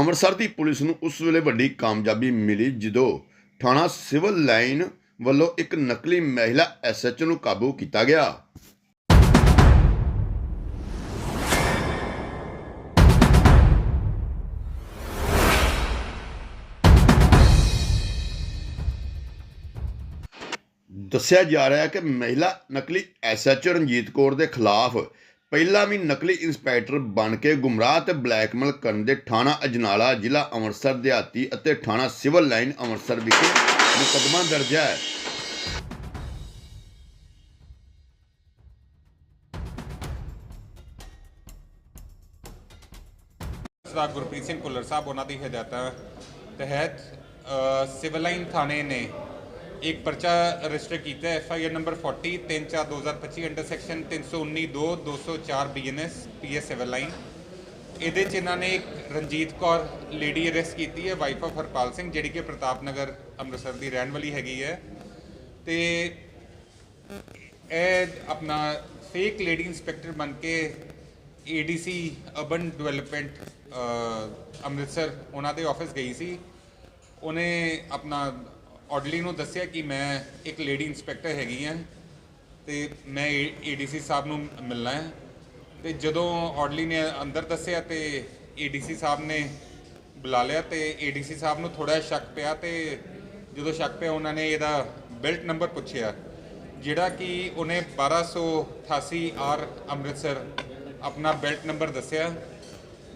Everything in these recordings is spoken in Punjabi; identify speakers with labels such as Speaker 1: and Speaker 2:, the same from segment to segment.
Speaker 1: ਅੰਮ੍ਰਿਤਸਰ ਦੀ ਪੁਲਿਸ ਨੂੰ ਉਸ ਵੇਲੇ ਵੱਡੀ ਕਾਮਯਾਬੀ ਮਿਲੀ ਜਦੋਂ ਥਾਣਾ ਸਿਵਲ ਲਾਈਨ ਵੱਲੋਂ ਇੱਕ ਨਕਲੀ ਮਹਿਲਾ ਐਸਐਚ ਨੂੰ ਕਾਬੂ ਕੀਤਾ ਗਿਆ। ਦੱਸਿਆ ਜਾ ਰਿਹਾ ਹੈ ਕਿ ਮਹਿਲਾ ਨਕਲੀ ਐਸਐਚ ਰਣਜੀਤ ਕੌਰ ਦੇ ਖਿਲਾਫ ਪਹਿਲਾਂ ਵੀ ਨਕਲੀ ਇੰਸਪੈਕਟਰ ਬਣ ਕੇ ਗੁੰਮਰਾਹ ਤੇ ਬਲੈਕਮੇਲ ਕਰਨ ਦੇ ਥਾਣਾ ਅਜਨਾਲਾ, ਜ਼ਿਲ੍ਹਾ ਅੰਮ੍ਰਿਤਸਰ, ਦਿਹਾਤੀ ਅਤੇ ਥਾਣਾ ਸਿਵਲ ਲਾਈਨ ਅੰਮ੍ਰਿਤਸਰ ਵਿਖੇ ਮੁਕੱਦਮਾ ਦਰਜ ਹੈ।
Speaker 2: ਸਰਦਾਰ ਗੁਰਪ੍ਰੀਤ ਸਿੰਘ ਭੁੱਲਰ ਸਾਹਿਬ, ਉਹਨਾਂ ਦੀ ਹਦਾਇਤਾਂ ਤਹਿਤ ਸਿਵਲ ਲਾਈਨ ਥਾਣੇ ਨੇ ਇੱਕ ਪਰਚਾ ਰਜਿਸਟਰ ਕੀਤਾ F I R number 40 34 2025 under section 319 2 204 BNS PS civil line ਇਹਦੇ ਚ ਇਹਨਾਂ ਨੇ ਇੱਕ ਰਣਜੀਤ ਕੌਰ ਲੇਡੀ ਅਰੈਸਟ ਕੀਤੀ ਹੈ ਵਾਈਫ ਆਫ ਹਰਪਾਲ ਸਿੰਘ, ਜਿਹੜੀ ਕਿ ਪ੍ਰਤਾਪ ਨਗਰ ਅੰਮ੍ਰਿਤਸਰ ਦੀ ਰਹਿਣ ਵਾਲੀ ਹੈਗੀ ਹੈ। ਤੇ ਇਹ ਆਪਣਾ ਫੇਕ ਲੇਡੀ ਇੰਸਪੈਕਟਰ ਬਣ ਕੇ ਏਡੀਸੀ ਅਰਬਨ ਡਿਵੈਲਪਮੈਂਟ ਅੰਮ੍ਰਿਤਸਰ, ਉਹਨਾਂ ਦੇ ਆਫਿਸ ਗਈ ਸੀ। ਉਹਨੇ ਆਪਣਾ ਆਰਡਰਲੀ ਨੂੰ ਦੱਸਿਆ ਕਿ ਮੈਂ ਇੱਕ ਲੇਡੀ ਇੰਸਪੈਕਟਰ ਹੈਗੀ ਹਾਂ ਤੇ ਮੈਂ ਏਡੀਸੀ ਸਾਹਿਬ ਨੂੰ ਮਿਲਣਾ ਹੈ। ਤੇ ਜਦੋਂ ਆਰਡਰਲੀ ਨੇ ਅੰਦਰ ਦੱਸਿਆ ਤੇ ਏਡੀਸੀ ਸਾਹਿਬ ਨੇ ਬੁਲਾ ਲਿਆ ਤੇ ਏਡੀਸੀ ਸਾਹਿਬ ਨੂੰ ਥੋੜਾ ਸ਼ੱਕ ਪਿਆ ਤੇ ਜਦੋਂ ਸ਼ੱਕ ਪਿਆ ਉਹਨਾਂ ਨੇ ਇਹਦਾ ਬੈਲਟ ਨੰਬਰ ਪੁੱਛਿਆ, ਜਿਹੜਾ ਕਿ ਉਹਨੇ 1288 ਆਰ ਅੰਮ੍ਰਿਤਸਰ ਆਪਣਾ ਬੈਲਟ ਨੰਬਰ ਦੱਸਿਆ।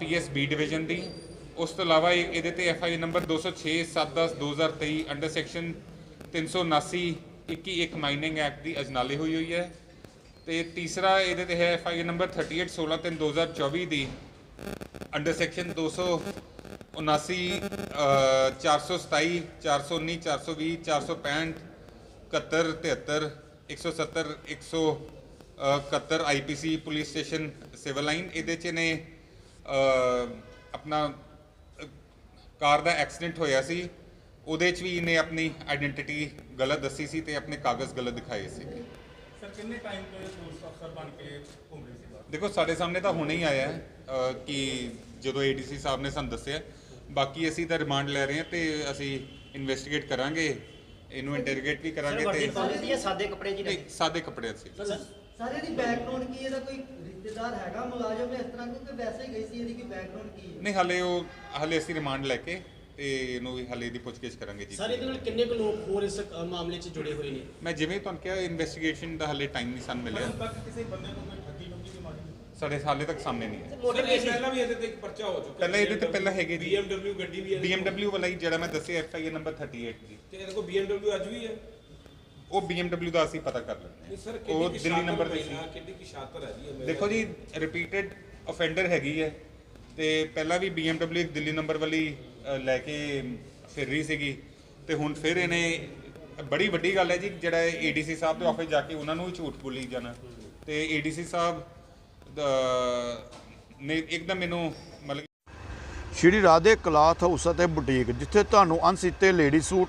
Speaker 2: ਪੀਐਸਬੀ ਡਿਵੀਜ਼ਨ ਦੀ। ਉਸ ਤੋਂ ਇਲਾਵਾ ਇਹ- ਇਹਦੇ ਤੇ F I number 206 710 2023 under section 379 21 mining act ਦੀ ਅਜਨਾਲੇ ਹੋਈ ਹੋਈ ਹੈ। ਤੇ ਤੀਸਰਾ ਇਹਦੇ ਤੇ ਹੈ ਐਫਆਈ ਨੰਬਰ 38 16 3 2024 ਦੀ under section 279 427 419 420 465 71 73 170 171 IPC police station civil line ਇਹਦੇ ਚ ਨੇ ਆਪਣਾ ਕਾਰ ਦਾ ਐਕਸੀਡੈਂਟ ਹੋਇਆ ਸੀ। ਉਹਦੇ ਚ ਵੀ ਇਹਨੇ ਆਪਣੀ ਆਇਡੈਂਟੀਟੀ ਗਲਤ ਦੱਸੀ ਸੀ ਤੇ ਆਪਣੇ ਕਾਗਜ਼ ਗਲਤ ਦਿਖਾਏ ਸੀ।
Speaker 3: ਸਰ ਕਿੰਨੇ ਟਾਈਮ ਤੋਂ ਇਹ ਪੁਲਿਸ ਅਫਸਰ ਬਣ ਕੇ ਘੁੰਮ ਰਹੇ ਸੀ ਬਾਹਰ?
Speaker 2: ਦੇਖੋ ਸਾਡੇ ਸਾਹਮਣੇ ਤਾਂ ਹੁਣੇ ਹੀ ਆਇਆ ਹੈ ਕਿ ਜਦੋਂ ਏਡੀਸੀ ਸਾਹਿਬ ਨੇ ਸਾਨੂੰ ਦੱਸਿਆ। ਬਾਕੀ ਅਸੀਂ ਤਾਂ ਰਿਮਾਂਡ ਲੈ ਰਹੇ ਹਾਂ ਤੇ ਅਸੀਂ ਇਨਵੈਸਟੀਗੇਟ ਕਰਾਂਗੇ। ਇਹਨੂੰ ਇੰਟਰੋਗੇਟ ਵੀ ਕਰਾਂਗੇ ਤੇ
Speaker 4: ਸਾਦੇ ਕੱਪੜੇ ਜੀ
Speaker 2: ਨਹੀਂ, ਸਾਦੇ ਕੱਪੜੇ ਸੀ
Speaker 5: ਸਾਰੇ ਦੀ ਬੈਕਗ੍ਰਾਉਂਡ ਕੀ ਇਹਦਾ ਕੋਈ ਰਿਸ਼ਤੇਦਾਰ ਹੈਗਾ ਮੁਲਾਜ਼ਮ ਇਸ ਤਰ੍ਹਾਂ ਕਿਉਂਕਿ ਵੈਸੇ ਹੀ ਗਈ ਸੀ ਇਹਦੀ ਕੀ ਬੈਕਗ੍ਰਾਉਂਡ ਕੀ ਹੈ।
Speaker 2: ਨਹੀਂ ਹਲੇ ਉਹ ਹਲੇ ਅਸੀਂ ਰਿਮਾਂਡ ਲੈ ਕੇ ਤੇ ਇਹਨੂੰ ਵੀ ਹਲੇ ਦੀ ਪੁੱਛਗਿੱਛ ਕਰਾਂਗੇ ਜੀ।
Speaker 6: ਸਰ ਇਹਦੇ ਨਾਲ ਕਿੰਨੇ ਕੁ ਲੋਕ ਹੋਰ ਇਸ ਅ, ਮਾਮਲੇ 'ਚ ਜੁੜੇ ਹੋਏ ਨੇ?
Speaker 2: ਮੈਂ ਜਿਵੇਂ ਤੁਹਾਨੂੰ ਕਿਹਾ ਇਨਵੈਸਟੀਗੇਸ਼ਨ ਦਾ ਹਲੇ ਟਾਈਮ ਨਹੀਂ ਸਾਨੂੰ ਮਿਲਿਆ।
Speaker 3: ਤੱਕ ਕਿਸੇ ਬੰਦੇ ਨੂੰ ਕੋਈ ਠੱਗੀ ਠੁੱਗੀ ਦੀ ਮਾਰੀ। ਨਹੀਂ।
Speaker 2: ਸਾਡੇ ਹਾਲੇ ਤੱਕ ਸਾਹਮਣੇ ਨਹੀਂ ਹੈ
Speaker 6: ਮੋਟਰ
Speaker 3: ਸਰ, ਇਹ ਪਹਿਲਾਂ ਵੀ ਇਹਦੇ ਤੇ ਇੱਕ ਪਰਚਾ ਹੋ ਚੁੱਕਾ
Speaker 2: ਪਹਿਲਾਂ ਇਹਦੇ ਤੇ ਪਹਿਲਾਂ ਹੈਗੇ ਜੀ।
Speaker 3: BMW ਗੱਡੀ ਵੀ ਹੈ
Speaker 2: BMW ਵਾਲਾ ਹੀ ਜਿਹੜਾ ਮੈਂ ਦੱਸਿਆ ਐਫਆਈਆਰ ਨੰਬਰ 38 ਜੀ
Speaker 3: ਤੇ ਇਹਦੇ ਕੋਲ BMW ਅੱਜ ਵੀ ਹੈ।
Speaker 2: ਉਹ BMW ਦਾ ਅਸੀਂ ਪਤਾ ਕਰ ਲੈਂਦੇ
Speaker 3: ਸਰ
Speaker 2: ਹਾਂ। ਉਹ
Speaker 3: ਕਿੰਨੀ
Speaker 2: ਦਿੱਲੀ ਨੰਬਰ ਤੇ
Speaker 3: ਸੀ। ਕਿੰਨੀ ਕੀ ਸ਼ਾਤਰ ਹੈ ਜੀ ਇਹ
Speaker 2: ਦੇਖੋ ਜੀ ਰਿਪੀਟਡ ਅਫੈਂਡਰ ਹੈਗੀ ਹੈ। ਤੇ ਪਹਿਲਾਂ ਵੀ BMW ਇੱਕ ਦਿੱਲੀ ਨੰਬਰ ਵਾਲੀ ਅ, ਲੈ ਕੇ ਫਿਰ ਰਹੀ ਸੀਗੀ। ਤੇ ਹੁਣ ਫਿਰ ਇਹਨੇ ਬੜੀ ਵੱਡੀ ਗੱਲ ਹੈ ਜੀ ਜਿਹੜਾ ਏਡੀਸੀ ਸਾਹਿਬ ਦੇ ਆਫਿਸ ਜਾ ਕੇ ਉਹਨਾਂ ਨੂੰ ਵੀ ਝੂਠ ਬੋਲੀ ਜਾਣਾ। ਤੇ ਏਡੀਸੀ ਸਾਹਿਬ ਦਾ- ਨੇ ਇੱਕਦਮ ਮੈਨੂੰ ਮਤਲਬ
Speaker 1: ਸ਼੍ਰੀ ਰਾਧੇ ਕਲਾਥ ਹਾਊਸ ਅਤੇ ਬੁਟੀਕ ਜਿੱਥੇ ਤੁਹਾਨੂੰ ਅਣਸੀਤੇ ਲੇਡੀ ਸੂਟ